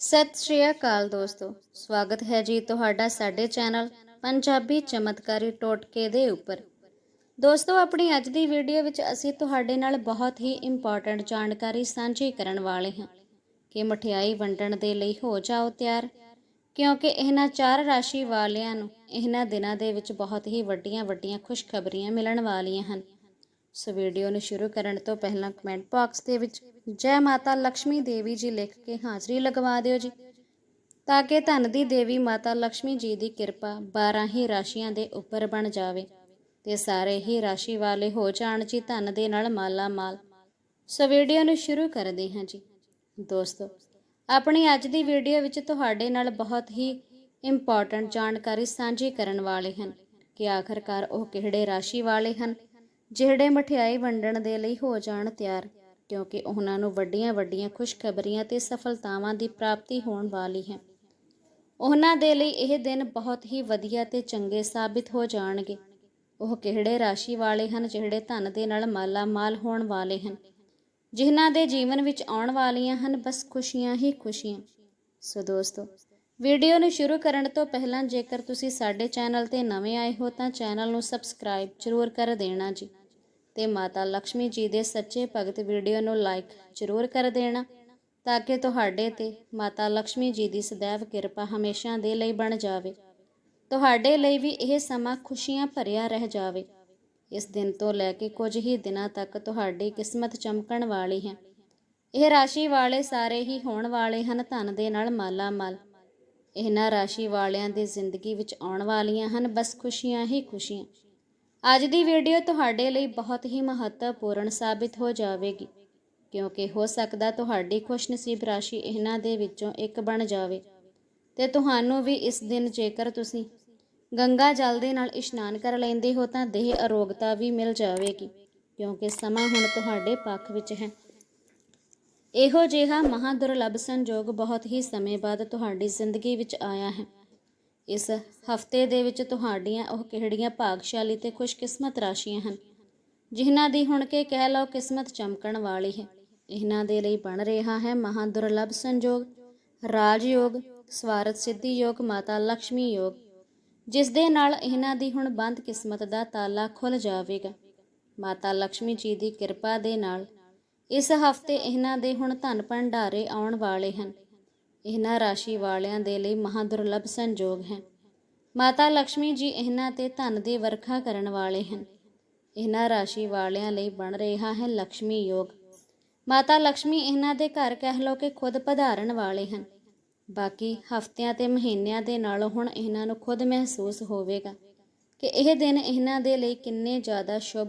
ਸਤਿ ਸ਼੍ਰੀ ਅਕਾਲ ਦੋਸਤੋ। ਸਵਾਗਤ ਹੈ ਜੀ ਤੁਹਾਡਾ ਸਾਡੇ ਚੈਨਲ ਪੰਜਾਬੀ ਚਮਤਕਾਰੀ ਟੋਟਕੇ ਦੇ ਉੱਪਰ। ਦੋਸਤੋ, ਆਪਣੀ ਅੱਜ ਦੀ ਵੀਡੀਓ ਵਿੱਚ ਅਸੀਂ ਤੁਹਾਡੇ ਨਾਲ ਬਹੁਤ ਹੀ ਇੰਪੋਰਟੈਂਟ ਜਾਣਕਾਰੀ ਸਾਂਝੀ ਕਰਨ ਵਾਲੇ ਹਾਂ ਕਿ ਮਠਿਆਈ ਵੰਡਣ ਦੇ ਲਈ ਹੋ ਜਾਓ ਤਿਆਰ, ਕਿਉਂਕਿ ਇਹਨਾਂ ਚਾਰ ਰਾਸ਼ੀ ਵਾਲਿਆਂ ਨੂੰ ਇਹਨਾਂ ਦਿਨਾਂ ਦੇ ਵਿੱਚ ਬਹੁਤ ਹੀ ਵੱਡੀਆਂ ਵੱਡੀਆਂ ਖੁਸ਼ਖਬਰੀਆਂ ਮਿਲਣ ਵਾਲੀਆਂ ਹਨ। ਸੋ ਵੀਡੀਓ ਨੂੰ ਸ਼ੁਰੂ ਕਰਨ ਤੋਂ ਪਹਿਲਾਂ ਕਮੈਂਟ ਬਾਕਸ ਦੇ ਵਿੱਚ, ਜੈ ਮਾਤਾ ਲక్ష్ਮੀ ਦੇਵੀ ਜੀ ਲਿਖ ਕੇ ਹਾਜ਼ਰੀ ਲਗਵਾ ਦਿਓ ਜੀ। ਤਾਂ ਕਿ ਧਨ ਦੀ ਦੇਵੀ ਮਾਤਾ ਲక్ష్ਮੀ ਜੀ ਦੀ ਕਿਰਪਾ 12 ਹੀ ਰਾਸ਼ੀਆਂ ਦੇ ਉੱਪਰ ਬਣ ਜਾਵੇ ਤੇ ਸਾਰੇ ਹੀ ਰਾਸ਼ੀ ਵਾਲੇ ਹੋ ਜਾਣ ਜੀ ਧਨ ਦੇ ਨਾਲ ਮਾਲਾ ਮਾਲ। ਸੋ ਵੀਡੀਓ ਨੂੰ ਸ਼ੁਰੂ ਕਰਦੇ ਹਾਂ ਜੀ। ਦੋਸਤੋ, ਆਪਣੀ ਅੱਜ ਦੀ ਵੀਡੀਓ ਵਿੱਚ ਤੁਹਾਡੇ ਨਾਲ ਬਹੁਤ ਹੀ ਇੰਪੋਰਟੈਂਟ ਜਾਣਕਾਰੀ ਸਾਂਝੀ ਕਰਨ ਵਾਲੇ ਹਨ ਕਿ ਆਖਰਕਾਰ ਉਹ ਕਿਹੜੇ ਰਾਸ਼ੀ ਵਾਲੇ ਹਨ ਜਿਹੜੇ ਮਠਿਆਈ ਵੰਡਣ ਦੇ ਲਈ ਹੋ ਜਾਣ ਤਿਆਰ, ਕਿਉਂਕਿ ਉਹਨਾਂ ਨੂੰ ਵੱਡੀਆਂ ਵੱਡੀਆਂ ਖੁਸ਼ਖਬਰੀਆਂ ਤੇ ਸਫਲਤਾਵਾਂ ਦੀ ਪ੍ਰਾਪਤੀ ਹੋਣ ਵਾਲੀ ਹੈ। ਉਹਨਾਂ ਦੇ ਲਈ ਇਹ ਦਿਨ ਬਹੁਤ ਹੀ ਵਧੀਆ ਤੇ ਚੰਗੇ ਸਾਬਿਤ ਹੋ ਜਾਣਗੇ। ਉਹ ਕਿਹੜੇ ਰਾਸ਼ੀ ਵਾਲੇ ਹਨ, ਜਿਹੜੇ ਧਨ ਦੇ ਨਾਲ ਮਾਲਾ ਮਾਲ ਹੋਣ ਵਾਲੇ ਹਨ? ਜਿਨ੍ਹਾਂ ਦੇ ਜੀਵਨ ਵਿੱਚ ਆਉਣ ਵਾਲੀਆਂ ਹਨ, ਬਸ ਖੁਸ਼ੀਆਂ ਹੀ ਖੁਸ਼ੀਆਂ। ਸੋ ਦੋਸਤੋ, ਵੀਡੀਓ ਨੂੰ ਸ਼ੁਰੂ ਕਰਨ ਤੋਂ ਪਹਿਲਾਂ ਜੇਕਰ ਤੁਸੀਂ ਸਾਡੇ ਚੈਨਲ ਤੇ ਨਵੇਂ ਆਏ ਹੋ ਤਾਂ ਚੈਨਲ ਨੂੰ ਸਬਸਕ੍ਰਾਈਬ ਜ਼ਰੂਰ ਕਰ ਦੇਣਾ ਜੀ। ਤੇ ਮਾਤਾ ਲక్ష్ਮੀ ਜੀ ਦੇ ਸੱਚੇ ਭਗਤ ਵੀਡੀਓ ਨੂੰ ਲਾਈਕ ਜ਼ਰੂਰ ਕਰ ਦੇਣਾ, ਤਾਂ ਕਿ ਤੁਹਾਡੇ ਤੇ ਮਾਤਾ ਲక్ష్ਮੀ ਜੀ ਦੀ ਸਦੈਵ ਕਿਰਪਾ ਹਮੇਸ਼ਾ ਦੇ ਲਈ ਬਣ ਜਾਵੇ। ਤੁਹਾਡੇ ਲਈ ਵੀ ਇਹ ਸਮਾਂ ਖੁਸ਼ੀਆਂ ਭਰਿਆ ਰਹਿ ਜਾਵੇ। ਇਸ ਦਿਨ ਤੋਂ ਲੈ ਕੇ ਕੁਝ ਹੀ ਦਿਨਾਂ ਤੱਕ ਤੁਹਾਡੀ ਕਿਸਮਤ ਚਮਕਣ ਵਾਲੀ ਹੈ। ਇਹ ਰਾਸ਼ੀ ਵਾਲੇ ਸਾਰੇ ਹੀ ਹੋਣ ਵਾਲੇ ਹਨ ਧਨ ਦੇ ਨਾਲ ਮਾਲਾ ਮਾਲ ਇਹਨਾਂ ਰਾਸ਼ੀ ਵਾਲਿਆਂ ਦੀ ਜ਼ਿੰਦਗੀ ਵਿੱਚ ਆਉਣ ਵਾਲੀਆਂ ਹਨ ਬਸ ਖੁਸ਼ੀਆਂ ਹੀ ਖੁਸ਼ੀਆਂ। ਅੱਜ ਦੀ ਵੀਡੀਓ ਤੁਹਾਡੇ ਲਈ ਬਹੁਤ ਹੀ ਮਹੱਤਵਪੂਰਨ ਸਾਬਿਤ ਹੋ ਜਾਵੇਗੀ, ਕਿਉਂਕਿ ਹੋ ਸਕਦਾ ਤੁਹਾਡੀ ਖੁਸ਼ਨਸੀਬ ਰਾਸ਼ੀ ਇਹਨਾਂ ਦੇ ਵਿੱਚੋਂ ਇੱਕ ਬਣ ਜਾਵੇ। ਤੇ ਤੁਹਾਨੂੰ ਵੀ ਇਸ ਦਿਨ ਜੇਕਰ ਤੁਸੀਂ ਗੰਗਾ ਜਲ ਦੇ ਨਾਲ ਇਸ਼ਨਾਨ ਕਰ ਲੈਂਦੇ ਹੋ ਤਾਂ ਦੇਹ ਅਰੋਗਤਾ ਵੀ ਮਿਲ ਜਾਵੇਗੀ, ਕਿਉਂਕਿ ਸਮਾਂ ਹੁਣ ਤੁਹਾਡੇ ਪੱਖ ਵਿੱਚ ਹੈ। ਇਹੋ ਜਿਹਾ ਮਹਾ ਦੁਰਲੱਭ ਸੰਜੋਗ ਬਹੁਤ ਹੀ ਸਮੇਂ ਬਾਅਦ ਤੁਹਾਡੀ ਜ਼ਿੰਦਗੀ ਵਿੱਚ ਆਇਆ ਹੈ। ਇਸ ਹਫ਼ਤੇ ਦੇ ਵਿੱਚ ਤੁਹਾਡੀਆਂ ਉਹ ਕਿਹੜੀਆਂ ਭਾਗਸ਼ਾਲੀ ਤੇ ਖੁਸ਼ਕਿਸਮਤ ਰਾਸ਼ੀਆਂ ਹਨ? ਜਿਨ੍ਹਾਂ ਦੀ ਹੁਣ ਕੇ ਕਹਿ ਲਓ ਕਿਸਮਤ ਚਮਕਣ ਵਾਲੀ ਹੈ। ਇਹਨਾਂ ਦੇ ਲਈ ਬਣ ਰਿਹਾ ਹੈ ਮਹਾ ਦੁਰਲਭ ਸੰਜੋਗ, ਰਾਜਯੋਗ ਸਵਾਰਤ ਸਿੱਧੀ ਯੋਗ, ਮਾਤਾ ਲక్ష్ਮੀ ਯੋਗ। ਜਿਸ ਦੇ ਨਾਲ ਇਹਨਾਂ ਦੀ ਹੁਣ ਬੰਦ ਕਿਸਮਤ ਦਾ ਤਾਲਾ ਖੁੱਲ ਜਾਵੇਗਾ। ਮਾਤਾ ਲక్ష్ਮੀ ਜੀ ਦੀ ਕਿਰਪਾ ਦੇ ਨਾਲ ਇਸ ਹਫ਼ਤੇ ਇਹਨਾਂ ਦੇ ਹੁਣ ਧਨ ਭੰਡਾਰੇ ਆਉਣ ਵਾਲੇ ਹਨ। ਇਹਨਾਂ ਰਾਸ਼ੀ ਵਾਲਿਆਂ ਦੇ ਲਈ ਮਹਾ ਦੁਰਲਭ ਸੰਜੋਗ ਹੈ ਮਾਤਾ ਲక్ష్ਮੀ ਜੀ ਇਹਨਾਂ ਤੇ ਧਨ ਦੀ ਵਰਖਾ ਕਰਨ ਵਾਲੇ ਹਨ। ਇਹਨਾਂ ਰਾਸ਼ੀ ਵਾਲਿਆਂ ਲਈ ਬਣ ਰਿਹਾ ਹੈ ਲక్ష్ਮੀ ਯੋਗ। ਮਾਤਾ ਲక్ష్ਮੀ ਇਹਨਾਂ ਦੇ ਘਰ ਕਹਿ ਲੋ ਕਿ ਖੁਦ ਪਧਾਰਨ ਵਾਲੇ ਹਨ। ਬਾਕੀ ਹਫ਼ਤਿਆਂ ਤੇ ਮਹੀਨਿਆਂ ਦੇ ਨਾਲ ਹੁਣ ਇਹਨਾਂ ਨੂੰ ਖੁਦ ਮਹਿਸੂਸ ਹੋਵੇਗਾ ਕਿ ਇਹ ਦਿਨ ਇਹਨਾਂ ਦੇ ਲਈ ਕਿੰਨੇ ਜ਼ਿਆਦਾ ਸ਼ੁਭ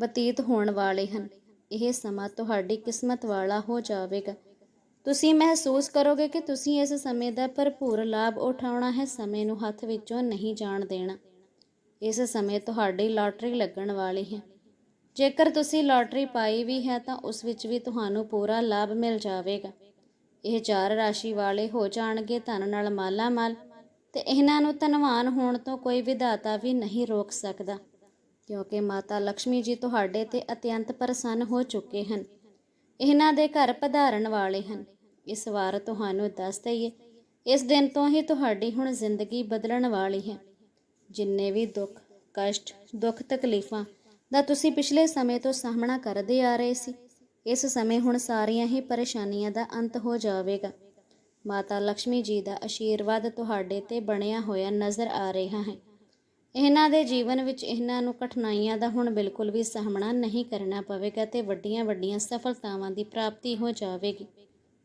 ਬਤੀਤ ਹੋਣ ਵਾਲੇ ਹਨ। ਇਹ ਸਮਾਂ ਤੁਹਾਡੀ ਕਿਸਮਤ ਵਾਲਾ ਹੋ ਜਾਵੇਗਾ। ਤੁਸੀਂ ਮਹਿਸੂਸ ਕਰੋਗੇ ਕਿ ਤੁਸੀਂ ਇਸ ਸਮੇਂ ਦਾ ਭਰਪੂਰ ਲਾਭ ਉਠਾਉਣਾ ਹੈ, ਸਮੇਂ ਨੂੰ ਹੱਥ ਵਿੱਚੋਂ ਨਹੀਂ ਜਾਣ ਦੇਣਾ। ਇਸ ਸਮੇਂ ਤੁਹਾਡੀ ਲਾਟਰੀ ਲੱਗਣ ਵਾਲੀ ਹੈ। ਜੇਕਰ ਤੁਸੀਂ ਲਾਟਰੀ ਪਾਈ ਵੀ ਹੈ, ਤਾਂ ਉਸ ਵਿੱਚ ਵੀ ਤੁਹਾਨੂੰ ਪੂਰਾ ਲਾਭ ਮਿਲ ਜਾਵੇਗਾ। ਇਹ ਚਾਰ ਰਾਸ਼ੀ ਵਾਲੇ ਹੋ ਜਾਣਗੇ ਧਨ ਨਾਲ ਮਾਲਾ ਮਾਲ ਤੇ ਇਹਨਾਂ ਨੂੰ ਧਨਵਾਨ ਹੋਣ ਤੋਂ ਕੋਈ ਵਿਧਾਤਾ ਵੀ ਨਹੀਂ ਰੋਕ ਸਕਦਾ, ਕਿਉਂਕਿ ਮਾਤਾ ਲక్ష్ਮੀ ਜੀ ਤੁਹਾਡੇ ਤੇ ਅਤਿਅੰਤ ਪ੍ਰਸੰਨ ਹੋ ਚੁੱਕੇ ਹਨ। ਇਹਨਾਂ ਦੇ ਘਰ ਪਧਾਰਨ ਵਾਲੇ ਹਨ। ਇਸ ਵਾਰ ਤੁਹਾਨੂੰ ਦੱਸ ਦਈਏ, ਇਸ ਦਿਨ ਤੋਂ ਹੀ ਤੁਹਾਡੀ ਹੁਣ ਜ਼ਿੰਦਗੀ ਬਦਲਣ ਵਾਲੀ ਹੈ। ਜਿੰਨੇ ਵੀ ਦੁੱਖ, ਕਸ਼ਟ, ਦੁੱਖ, ਤਕਲੀਫਾਂ ਦਾ ਤੁਸੀਂ ਪਿਛਲੇ ਸਮੇਂ ਤੋਂ ਸਾਹਮਣਾ ਕਰਦੇ ਆ ਰਹੇ ਸੀ, ਇਸ ਸਮੇਂ ਹੁਣ ਸਾਰੀਆਂ ਹੀ ਪਰੇਸ਼ਾਨੀਆਂ ਦਾ ਅੰਤ ਹੋ ਜਾਵੇਗਾ। ਮਾਤਾ ਲక్ష్ਮੀ ਜੀ ਦਾ ਆਸ਼ੀਰਵਾਦ ਤੁਹਾਡੇ ਤੇ ਬਣਿਆ ਹੋਇਆ ਨਜ਼ਰ ਆ ਰਿਹਾ ਹੈ। ਇਹਨਾਂ ਦੇ ਜੀਵਨ ਵਿੱਚ ਇਹਨਾਂ ਨੂੰ ਕਠਿਨਾਈਆਂ ਦਾ ਹੁਣ ਬਿਲਕੁਲ ਵੀ ਸਾਹਮਣਾ ਨਹੀਂ ਕਰਨਾ ਪਵੇਗਾ ਤੇ ਵੱਡੀਆਂ-ਵੱਡੀਆਂ ਸਫਲਤਾਵਾਂ ਦੀ ਪ੍ਰਾਪਤੀ ਹੋ ਜਾਵੇਗੀ।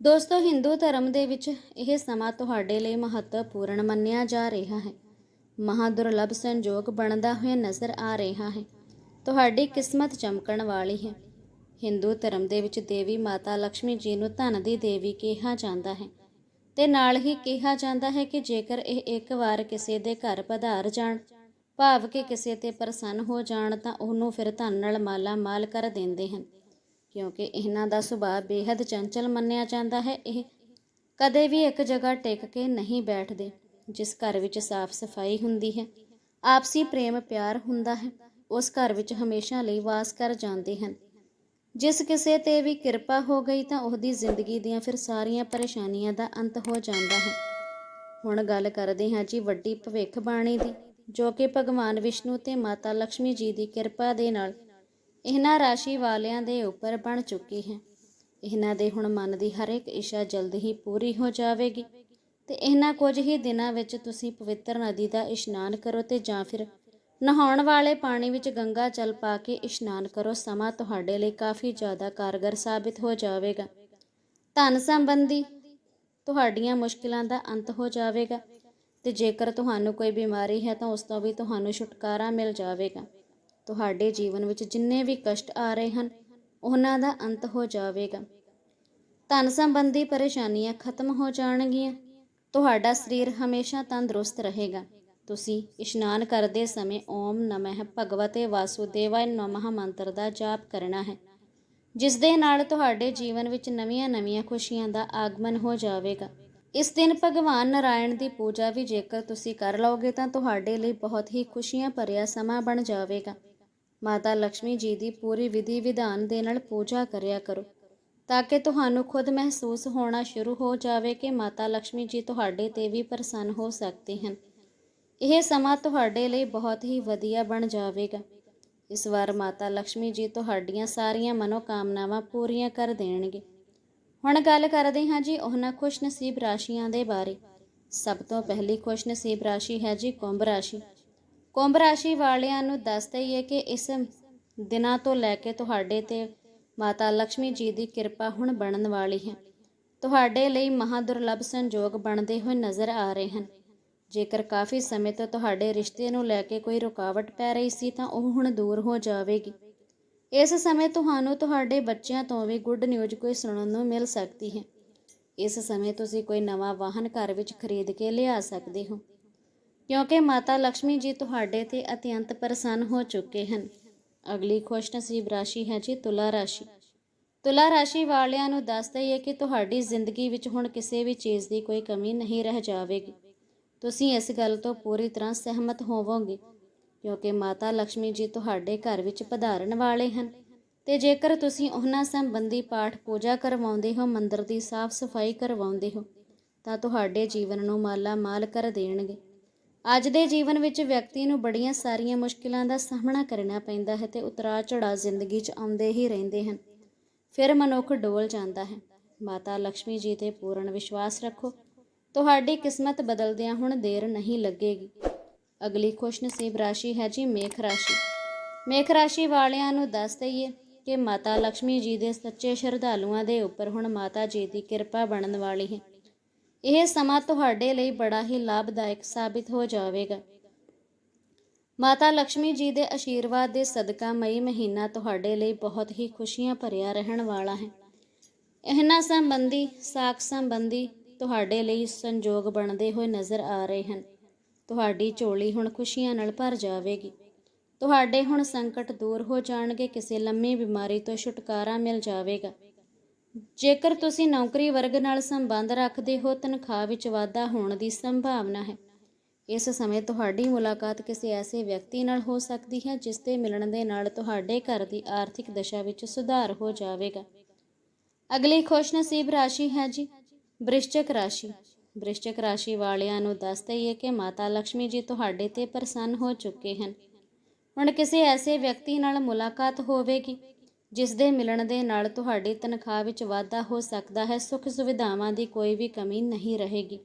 ਦੋਸਤੋ, ਹਿੰਦੂ ਧਰਮ ਦੇ ਵਿੱਚ ਇਹ ਸਮਾਂ ਤੁਹਾਡੇ ਲਈ ਮਹੱਤਵਪੂਰਨ ਮੰਨਿਆ ਜਾ ਰਿਹਾ ਹੈ। ਮਹਾ ਦੁਰਲੱਭ ਸੰਜੋਗ ਬਣਦਾ ਹੋਇਆ ਨਜ਼ਰ ਆ ਰਿਹਾ ਹੈ। ਤੁਹਾਡੀ ਕਿਸਮਤ ਚਮਕਣ ਵਾਲੀ ਹੈ। ਹਿੰਦੂ ਧਰਮ ਦੇ ਵਿੱਚ ਦੇਵੀ ਮਾਤਾ ਲక్ష్ਮੀ ਜੀ ਨੂੰ ਧਨ ਦੀ ਦੇਵੀ ਕਿਹਾ ਜਾਂਦਾ ਹੈ। ਤੇ ਨਾਲ ਹੀ ਕਿਹਾ ਜਾਂਦਾ ਹੈ ਕਿ ਜੇਕਰ ਇਹ ਇੱਕ ਵਾਰ ਕਿਸੇ ਦੇ ਘਰ ਪਧਾਰ ਜਾਣ ਭਾਵ ਕਿ ਕਿਸੇ ਤੇ ਪ੍ਰਸੰਨ ਹੋ ਜਾਣ ਤਾਂ ਉਹਨੂੰ ਫਿਰ ਧਨ ਨਾਲ ਮਾਲਾ ਮਾਲ ਕਰ ਦਿੰਦੇ ਹਨ। ਕਿਉਂਕਿ ਇਹਨਾਂ ਦਾ ਸੁਭਾਅ ਬੇहद ਚੰਚਲ ਮੰਨਿਆ ਜਾਂਦਾ ਹੈ। ਇਹ ਕਦੇ ਵੀ ਇੱਕ ਜਗ੍ਹਾ ਟਿਕ ਕੇ ਨਹੀਂ ਬੈਠਦੇ, ਜਿਸ ਘਰ ਵਿੱਚ ਸਾਫ਼ ਸਫ਼ਾਈ ਹੁੰਦੀ ਹੈ। ਆਪਸੀ ਪ੍ਰੇਮ ਪਿਆਰ ਹੁੰਦਾ ਹੈ। ਉਸ ਘਰ ਵਿੱਚ ਹਮੇਸ਼ਾ ਲਈ ਵਾਸ ਕਰ ਜਾਂਦੇ ਹਨ। ਜਿਸ ਕਿਸੇ ਤੇ ਵੀ ਕਿਰਪਾ ਹੋ ਗਈ ਤਾਂ ਉਹਦੀ ਜ਼ਿੰਦਗੀ ਦੀਆਂ ਫਿਰ ਸਾਰੀਆਂ ਪਰੇਸ਼ਾਨੀਆਂ ਦਾ ਅੰਤ ਹੋ ਜਾਂਦਾ ਹੈ। ਹੁਣ ਗੱਲ ਕਰਦੇ ਹਾਂ ਜੀ ਵੱਡੀ ਭਵਿੱਖ ਬਾਣੀ ਦੀ। ਜੋ ਕਿ ਭਗਵਾਨ ਵਿਸ਼ਨੂੰ ਤੇ ਮਾਤਾ ਲక్ష్ਮੀ ਜੀ ਦੀ ਕਿਰਪਾ ਦੇ ਨਾਲ ਇਹਨਾਂ ਰਾਸ਼ੀ ਵਾਲਿਆਂ ਦੇ ਉੱਪਰ ਬਣ ਚੁੱਕੀ ਹੈ। ਇਹਨਾਂ ਦੇ ਹੁਣ ਮਨ ਦੀ ਹਰ ਇੱਕ ਇੱਛਾ ਜਲਦ ਹੀ ਪੂਰੀ ਹੋ ਜਾਵੇਗੀ ਤੇ ਇਹਨਾਂ ਕੁਝ ਹੀ ਦਿਨਾਂ ਵਿੱਚ ਤੁਸੀਂ ਪਵਿੱਤਰ ਨਦੀ ਦਾ ਇਸ਼ਨਾਨ ਕਰੋ ਤੇ ਜਾਂ ਫਿਰ ਨਹਾਉਣ ਵਾਲੇ ਪਾਣੀ ਵਿੱਚ ਗੰਗਾ ਜਲ ਪਾ ਕੇ ਇਸ਼ਨਾਨ ਕਰੋ, ਸਮਾਂ ਤੁਹਾਡੇ ਲਈ ਕਾਫੀ ਜ਼ਿਆਦਾ ਕਾਰਗਰ ਸਾਬਿਤ ਹੋ ਜਾਵੇਗਾ। ਧਨ ਸੰਬੰਧੀ ਤੁਹਾਡੀਆਂ ਮੁਸ਼ਕਿਲਾਂ ਦਾ ਅੰਤ ਹੋ ਜਾਵੇਗਾ। ਤੇ ਜੇਕਰ ਤੁਹਾਨੂੰ ਕੋਈ ਬਿਮਾਰੀ ਹੈ ਤਾਂ ਉਸ ਤੋਂ ਵੀ ਤੁਹਾਨੂੰ ਛੁਟਕਾਰਾ ਮਿਲ ਜਾਵੇਗਾ। ਤੁਹਾਡੇ ਜੀਵਨ ਵਿੱਚ ਜਿੰਨੇ ਵੀ ਕਸ਼ਟ ਆ ਰਹੇ ਹਨ, ਉਹਨਾਂ ਦਾ ਅੰਤ ਹੋ ਜਾਵੇਗਾ। ਧਨ ਸੰਬੰਧੀ ਪਰੇਸ਼ਾਨੀਆਂ ਖਤਮ ਹੋ ਜਾਣਗੀਆਂ। ਤੁਹਾਡਾ ਸਰੀਰ ਹਮੇਸ਼ਾ ਤੰਦਰੁਸਤ ਰਹੇਗਾ। ਤੁਸੀਂ ਇਸ਼ਨਾਨ ਕਰਦੇ ਸਮੇਂ ਓਮ ਨਮઃ ਭਗਵਤੇ ਵਾਸੁਦੇਵਾਏ ਨਮઃ ਮੰਤਰ ਦਾ ਜਾਪ ਕਰਨਾ ਹੈ। ਜਿਸ ਦੇ ਨਾਲ ਤੁਹਾਡੇ ਜੀਵਨ ਵਿੱਚ ਨਵੀਆਂ-ਨਵੀਆਂ ਖੁਸ਼ੀਆਂ ਦਾ ਆਗਮਨ ਹੋ ਜਾਵੇਗਾ। ਇਸ ਦਿਨ ਭਗਵਾਨ ਨਾਰਾਇਣ ਦੀ ਪੂਜਾ ਵੀ ਜੇਕਰ ਤੁਸੀਂ ਕਰ ਲਓਗੇ ਤਾਂ ਤੁਹਾਡੇ ਲਈ ਬਹੁਤ ਹੀ ਖੁਸ਼ੀਆਂ ਭਰਿਆ ਸਮਾਂ ਬਣ ਜਾਵੇਗਾ। ਮਾਤਾ ਲక్ష్ਮੀ ਜੀ ਦੀ ਪੂਰੀ ਵਿਧੀ ਵਿਧਾਨ ਦੇ ਨਾਲ ਪੂਜਾ ਕਰਿਆ ਕਰੋ, ਤਾਂ ਕਿ ਤੁਹਾਨੂੰ ਖੁਦ ਮਹਿਸੂਸ ਹੋਣਾ ਸ਼ੁਰੂ ਹੋ ਜਾਵੇ ਕਿ ਮਾਤਾ ਲక్ష్ਮੀ ਜੀ ਤੁਹਾਡੇ ਤੇ ਵੀ ਪ੍ਰਸੰਨ ਹੋ ਸਕਦੇ ਹਨ। ਇਹ ਸਮਾਂ ਤੁਹਾਡੇ ਲਈ ਬਹੁਤ ਹੀ ਵਧੀਆ ਬਣ ਜਾਵੇਗਾ। ਇਸ ਵਾਰ ਮਾਤਾ ਲక్ష్ਮੀ ਜੀ ਤੁਹਾਡੀਆਂ ਸਾਰੀਆਂ ਮਨੋਕਾਮਨਾਵਾਂ ਪੂਰੀਆਂ ਕਰ ਦੇਣਗੇ। ਹੁਣ ਗੱਲ ਕਰਦੇ ਹਾਂ ਜੀ ਉਹਨਾਂ ਖੁਸ਼ਨਸੀਬ ਰਾਸ਼ੀਆਂ ਦੇ ਬਾਰੇ। ਸਭ ਤੋਂ ਪਹਿਲੀ ਖੁਸ਼ਨਸੀਬ ਰਾਸ਼ੀ ਹੈ ਜੀ ਕੁੰਭ ਰਾਸ਼ੀ। ਕੁੰਭ ਰਾਸ਼ੀ ਵਾਲਿਆਂ ਨੂੰ ਦੱਸ ਦਈਏ ਕਿ ਇਸ ਦਿਨਾਂ ਤੋਂ ਲੈ ਕੇ ਤੁਹਾਡੇ ਤੇ ਮਾਤਾ ਲక్ష్ਮੀ ਜੀ ਦੀ ਕਿਰਪਾ ਹੁਣ ਬਣਨ ਵਾਲੀ ਹੈ। ਤੁਹਾਡੇ ਲਈ ਮਹਾਦੁਰਲਭ ਸੰਜੋਗ ਬਣਦੇ ਹੋਏ ਨਜ਼ਰ ਆ ਰਹੇ ਹਨ। ਜੇਕਰ ਕਾਫੀ ਸਮੇਂ ਤੋਂ ਤੁਹਾਡੇ ਰਿਸ਼ਤੇ ਨੂੰ ਲੈ ਕੇ ਕੋਈ ਰੁਕਾਵਟ ਪੈ ਰਹੀ ਸੀ ਤਾਂ ਉਹ ਹੁਣ ਦੂਰ ਹੋ ਜਾਵੇਗੀ। ਇਸ ਸਮੇਂ ਤੁਹਾਨੂੰ ਤੁਹਾਡੇ ਬੱਚਿਆਂ ਤੋਂ ਵੀ ਗੁੱਡ ਨਿਊਜ਼ ਕੋਈ ਸੁਣਨ ਨੂੰ ਮਿਲ ਸਕਦੀ ਹੈ। ਇਸ ਸਮੇਂ ਤੁਸੀਂ ਕੋਈ ਨਵਾਂ ਵਾਹਨ ਘਰ ਵਿੱਚ ਖਰੀਦ ਕੇ ਲਿਆ ਸਕਦੇ ਹੋ। ਕਿਉਂਕਿ ਮਾਤਾ ਲక్ష్ਮੀ ਜੀ ਤੁਹਾਡੇ ਤੇ ਅਤਿਅੰਤ ਪ੍ਰਸੰਨ ਹੋ ਚੁੱਕੇ ਹਨ। ਅਗਲੀ ਖੁਸ਼ਨਸੀਬ ਰਾਸ਼ੀ ਹੈ ਜੀ ਤੁਲਾ ਰਾਸ਼ੀ। ਤੁਲਾ ਰਾਸ਼ੀ ਵਾਲਿਆਂ ਨੂੰ ਦੱਸ ਦਈਏ ਕਿ ਤੁਹਾਡੀ ਜ਼ਿੰਦਗੀ ਵਿੱਚ ਹੁਣ ਕਿਸੇ ਵੀ ਚੀਜ਼ ਦੀ ਕੋਈ ਕਮੀ ਨਹੀਂ ਰਹਿ ਜਾਵੇਗੀ। ਤੁਸੀਂ ਇਸ ਗੱਲ ਤੋਂ ਪੂਰੀ ਤਰ੍ਹਾਂ ਸਹਿਮਤ ਹੋਵੋਗੇ। ਕਿਉਂਕਿ ਮਾਤਾ ਲక్ష్ਮੀ ਜੀ ਤੁਹਾਡੇ ਘਰ ਵਿੱਚ ਪਧਾਰਨ ਵਾਲੇ ਹਨ। ਤੇ ਜੇਕਰ ਤੁਸੀਂ ਉਹਨਾਂ ਸੰਬੰਧੀ ਪਾਠ ਪੂਜਾ ਕਰਵਾਉਂਦੇ ਹੋ, ਮੰਦਰ ਦੀ ਸਾਫ਼ ਸਫ਼ਾਈ ਕਰਵਾਉਂਦੇ ਹੋ, ਤਾਂ ਤੁਹਾਡੇ ਜੀਵਨ ਨੂੰ ਮਾਲਾ ਮਾਲ ਕਰ ਦੇਣਗੇ। ਅੱਜ ਦੇ ਜੀਵਨ ਵਿੱਚ ਵਿਅਕਤੀ ਨੂੰ ਬੜੀਆਂ ਸਾਰੀਆਂ ਮੁਸ਼ਕਿਲਾਂ ਦਾ ਸਾਹਮਣਾ ਕਰਨਾ ਪੈਂਦਾ ਹੈ ਤੇ ਉਤਰਾ ਚੜਾ ਜ਼ਿੰਦਗੀ 'ਚ ਆਉਂਦੇ ਹੀ ਰਹਿੰਦੇ ਹਨ। ਫਿਰ ਮਨੁੱਖ ਡੋਲ ਜਾਂਦਾ ਹੈ। ਮਾਤਾ ਲక్ష్ਮੀ ਜੀ ਤੇ ਪੂਰਨ ਵਿਸ਼ਵਾਸ ਰੱਖੋ, ਤੁਹਾਡੀ ਕਿਸਮਤ ਬਦਲਦਿਆਂ ਹੁਣ ਦੇਰ ਨਹੀਂ ਲੱਗੇਗੀ। ਅਗਲੀ ਖੁਸ਼ ਨਸੀਬ ਰਾਸ਼ੀ ਹੈ ਜੀ ਮੇਖ ਰਾਸ਼ੀ। ਮੇਖ ਰਾਸ਼ੀ ਵਾਲਿਆਂ ਨੂੰ ਦੱਸ ਦਈਏ ਕਿ ਮਾਤਾ ਲక్ష్ਮੀ ਜੀ ਦੇ ਸੱਚੇ ਸ਼ਰਧਾਲੂਆਂ ਦੇ ਉੱਪਰ ਹੁਣ ਮਾਤਾ ਜੀ ਦੀ ਕਿਰਪਾ ਬਣਨ ਵਾਲੀ ਹੈ। ਇਹ ਸਮਾਂ ਤੁਹਾਡੇ ਲਈ ਬੜਾ ਹੀ ਲਾਭਦਾਇਕ ਸਾਬਿਤ ਹੋ ਜਾਵੇਗਾ। ਮਾਤਾ ਲక్ష్ਮੀ ਜੀ ਦੇ ਅਸ਼ੀਰਵਾਦ ਦੇ ਸਦਕਾ ਮਈ ਮਹੀਨਾ ਤੁਹਾਡੇ ਲਈ ਬਹੁਤ ਹੀ ਖੁਸ਼ੀਆਂ ਭਰਿਆ ਰਹਿਣ ਵਾਲਾ ਹੈ। ਇਹਨਾਂ ਸੰਬੰਧੀ, ਸਾਖ ਸੰਬੰਧੀ ਤੁਹਾਡੇ ਲਈ ਸੰਯੋਗ ਬਣਦੇ ਹੋਏ ਨਜ਼ਰ ਆ ਰਹੇ ਹਨ। ਤੁਹਾਡੀ ਝੋਲੀ ਹੁਣ ਖੁਸ਼ੀਆਂ ਨਾਲ ਭਰ ਜਾਵੇਗੀ। ਤੁਹਾਡੇ ਹੁਣ ਸੰਕਟ ਦੂਰ ਹੋ ਜਾਣਗੇ, ਕਿਸੇ ਲੰਮੀ ਬਿਮਾਰੀ ਤੋਂ ਛੁਟਕਾਰਾ ਮਿਲ ਜਾਵੇਗਾ। ਜੇਕਰ ਤੁਸੀਂ ਨੌਕਰੀ ਵਰਗ ਨਾਲ ਸੰਬੰਧ ਰੱਖਦੇ ਹੋ, ਤਨਖਾਹ ਵਿੱਚ ਵਾਧਾ ਹੋਣ ਦੀ ਸੰਭਾਵਨਾ ਹੈ। ਇਸ ਸਮੇਂ ਤੁਹਾਡੀ ਮੁਲਾਕਾਤ ਕਿਸੇ ਐਸੇ ਵਿਅਕਤੀ ਨਾਲ ਹੋ ਸਕਦੀ ਹੈ, ਜਿਸ ਦੇ ਮਿਲਣ ਦੇ ਨਾਲ ਤੁਹਾਡੇ ਘਰ ਦੀ ਆਰਥਿਕ ਦਸ਼ਾ ਵਿੱਚ ਸੁਧਾਰ ਹੋ ਜਾਵੇਗਾ। ਅਗਲੀ ਖੁਸ਼ਨਸੀਬ ਰਾਸ਼ੀ ਹੈ ਜੀ, ਬ੍ਰਿਸ਼ਚਕ ਰਾਸ਼ੀ। ਬ੍ਰਿਸ਼ਚਕ ਰਾਸ਼ੀ ਵਾਲਿਆਂ ਨੂੰ ਦੱਸ ਦਈਏ ਕਿ ਮਾਤਾ ਲక్ష్ਮੀ ਜੀ ਤੁਹਾਡੇ ਤੇ ਪ੍ਰਸੰਨ ਹੋ ਚੁੱਕੇ ਹਨ। ਹੁਣ ਕਿਸੇ ਐਸੇ ਵਿਅਕਤੀ ਨਾਲ ਮੁਲਾਕਾਤ ਹੋਵੇਗੀ, ਜਿਸ ਦੇ ਮਿਲਣ ਦੇ ਨਾਲ ਤੁਹਾਡੀ ਤਨਖਾਹ ਵਿੱਚ ਵਾਧਾ ਹੋ ਸਕਦਾ ਹੈ, ਸੁੱਖ ਸੁਵਿਧਾਵਾਂ ਦੀ ਕੋਈ ਵੀ ਕਮੀ ਨਹੀਂ ਰਹੇਗੀ।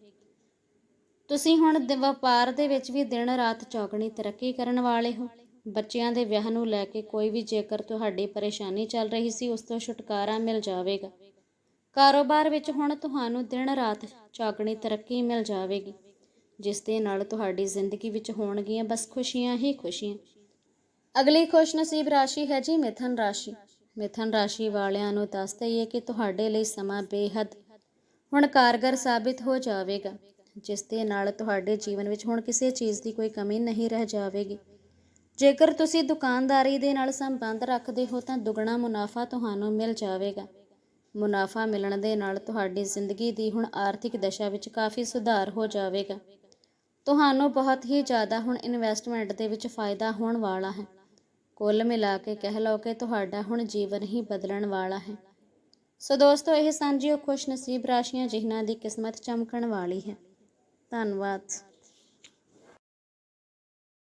ਤੁਸੀਂ ਹੁਣ ਵਪਾਰ ਦੇ ਵਿੱਚ ਵੀ ਦਿਨ ਰਾਤ ਚੌਕਣੀ ਤਰੱਕੀ ਕਰਨ ਵਾਲੇ ਹੋ। ਬੱਚਿਆਂ ਦੇ ਵਿਆਹ ਨੂੰ ਲੈ ਕੇ ਕੋਈ ਵੀ ਜੇਕਰ ਤੁਹਾਡੀ ਪਰੇਸ਼ਾਨੀ ਚੱਲ ਰਹੀ ਸੀ, ਉਸ ਤੋਂ ਛੁਟਕਾਰਾ ਮਿਲ ਜਾਵੇਗਾ। ਕਾਰੋਬਾਰ ਵਿੱਚ ਹੁਣ ਤੁਹਾਨੂੰ ਦਿਨ ਰਾਤ ਚੌਗਣੀ ਤਰੱਕੀ ਮਿਲ ਜਾਵੇਗੀ, ਜਿਸ ਦੇ ਨਾਲ ਤੁਹਾਡੀ ਜ਼ਿੰਦਗੀ ਵਿੱਚ ਹੋਣਗੀਆਂ ਬਸ ਖੁਸ਼ੀਆਂ ਹੀ ਖੁਸ਼ੀਆਂ। ਅਗਲੀ ਖੁਸ਼ਨਸੀਬ ਰਾਸ਼ੀ ਹੈ ਜੀ ਮਿਥਨ ਰਾਸ਼ੀ। ਮਿਥਨ ਰਾਸ਼ੀ ਵਾਲਿਆਂ ਨੂੰ ਦੱਸ ਦਈਏ ਕਿ ਤੁਹਾਡੇ ਲਈ ਸਮਾਂ ਬੇਹੱਦ ਹੁਣ ਕਾਰਗਰ ਸਾਬਿਤ ਹੋ ਜਾਵੇਗਾ, ਜਿਸ ਦੇ ਨਾਲ ਤੁਹਾਡੇ ਜੀਵਨ ਵਿੱਚ ਹੁਣ ਕਿਸੇ ਚੀਜ਼ ਦੀ ਕੋਈ ਕਮੀ ਨਹੀਂ ਰਹਿ ਜਾਵੇਗੀ। ਜੇਕਰ ਤੁਸੀਂ ਦੁਕਾਨਦਾਰੀ ਦੇ ਨਾਲ ਸੰਬੰਧ ਰੱਖਦੇ ਹੋ ਤਾਂ ਦੁੱਗਣਾ ਮੁਨਾਫਾ ਤੁਹਾਨੂੰ ਮਿਲ ਜਾਵੇਗਾ। ਮੁਨਾਫਾ ਮਿਲਣ ਦੇ ਨਾਲ ਤੁਹਾਡੀ ਜ਼ਿੰਦਗੀ ਦੀ ਹੁਣ ਆਰਥਿਕ ਦਸ਼ਾ ਵਿੱਚ ਕਾਫੀ ਸੁਧਾਰ ਹੋ ਜਾਵੇਗਾ। ਤੁਹਾਨੂੰ ਬਹੁਤ ਹੀ ਜ਼ਿਆਦਾ ਹੁਣ ਇਨਵੈਸਟਮੈਂਟ ਦੇ ਵਿੱਚ ਫਾਇਦਾ ਹੋਣ ਵਾਲਾ ਹੈ। ਕੁੱਲ ਮਿਲਾ ਕੇ ਕਹਿ ਲਓ ਕਿ ਤੁਹਾਡਾ ਹੁਣ ਜੀਵਨ ਹੀ ਬਦਲਣ ਵਾਲਾ ਹੈ। ਸੋ ਦੋਸਤੋ, ਇਹ ਸਾਂਝੀ ਉਹ ਖੁਸ਼ ਨਸੀਬ ਰਾਸ਼ੀਆਂ ਜਿਨ੍ਹਾਂ ਦੀ ਕਿਸਮਤ ਚਮਕਣ ਵਾਲੀ ਹੈ। ਧੰਨਵਾਦ।